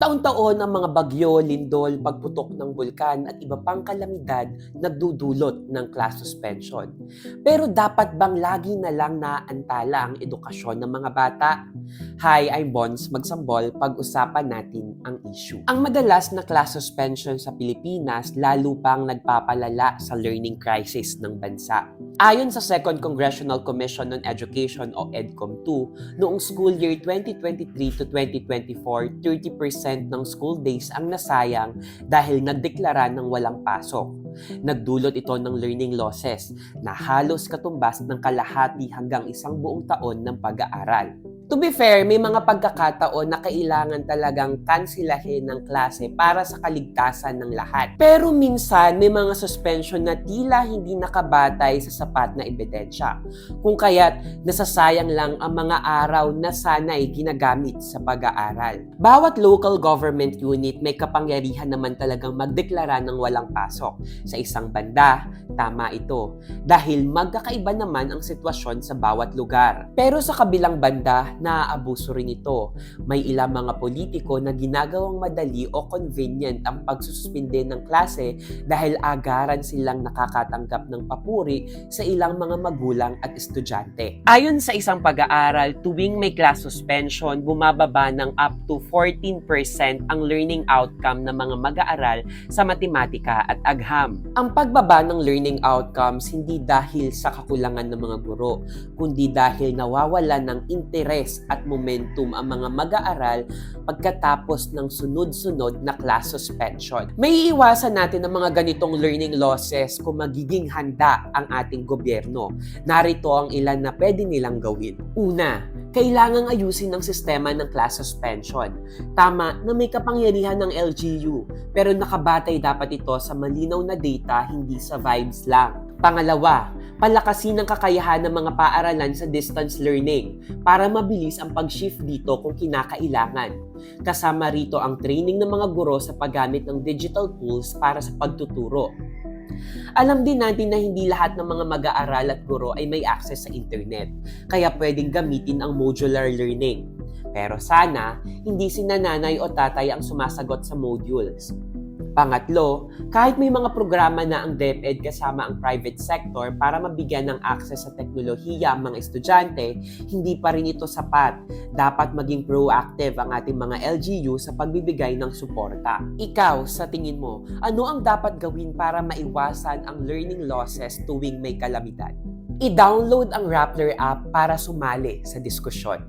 Taon-taon ang mga bagyo, lindol, pagputok ng bulkan at iba pang kalamidad nagdudulot ng class suspension. Pero dapat bang lagi na lang naantala ang edukasyon ng mga bata? Hi, I'm Bons Magsambol. Pag-usapan natin ang issue. Ang madalas na class suspension sa Pilipinas lalo pang nagpapalala sa learning crisis ng bansa. Ayon sa Second Congressional Commission on Education o EDCOM 2, noong school year 2023 to 2024, 30% ng school days ang nasayang dahil nagdeklara ng walang pasok. Nagdulot ito ng learning losses na halos katumbas ng kalahati hanggang isang buong taon ng pag-aaral. To be fair, may mga pagkakataon na kailangan talagang kansilahin ng klase para sa kaligtasan ng lahat. Pero minsan, may mga suspension na tila hindi nakabatay sa sapat na ebidensya. Kung kaya't nasasayang lang ang mga araw na sana'y ginagamit sa pag-aaral. Bawat local government unit may kapangyarihan naman talagang magdeklara ng walang pasok. Sa isang banda, tama ito. Dahil magkakaiba naman ang sitwasyon sa bawat lugar. Pero sa kabilang banda, naaabuso rin ito. May ilang mga politiko na ginagawang madali o convenient ang pagsususpinde ng klase dahil agaran silang nakakatanggap ng papuri sa ilang mga magulang at estudyante. Ayon sa isang pag-aaral, tuwing may class suspension, bumababa ng up to 14% ang learning outcome ng mga mag-aaral sa matematika at agham. Ang pagbaba ng learning outcomes hindi dahil sa kakulangan ng mga guro, kundi dahil nawawala ng interes at momentum ang mga mag-aaral pagkatapos ng sunod-sunod na class suspension. May iwasan natin ang mga ganitong learning losses kung magiging handa ang ating gobyerno. Narito ang ilan na pwede nilang gawin. Una, kailangang ayusin ang sistema ng class suspension. Tama na may kapangyarihan ng LGU, pero nakabatay dapat ito sa malinaw na data, hindi sa vibes lang. Pangalawa, palakasin ang kakayahan ng mga paaralan sa distance learning para mabilis ang pag-shift dito kung kinakailangan. Kasama rito ang training ng mga guro sa paggamit ng digital tools para sa pagtuturo. Alam din natin na hindi lahat ng mga mag-aaral at guro ay may access sa internet, kaya pwedeng gamitin ang modular learning. Pero sana, hindi si nanay o tatay ang sumasagot sa modules. Pangatlo, kahit may mga programa na ang DepEd kasama ang private sector para mabigyan ng access sa teknolohiya ang mga estudyante, hindi pa rin ito sapat. Dapat maging proactive ang ating mga LGU sa pagbibigay ng suporta. Ikaw, sa tingin mo, ano ang dapat gawin para maiwasan ang learning losses tuwing may kalamidad? I-download ang Rappler app para sumali sa diskusyon.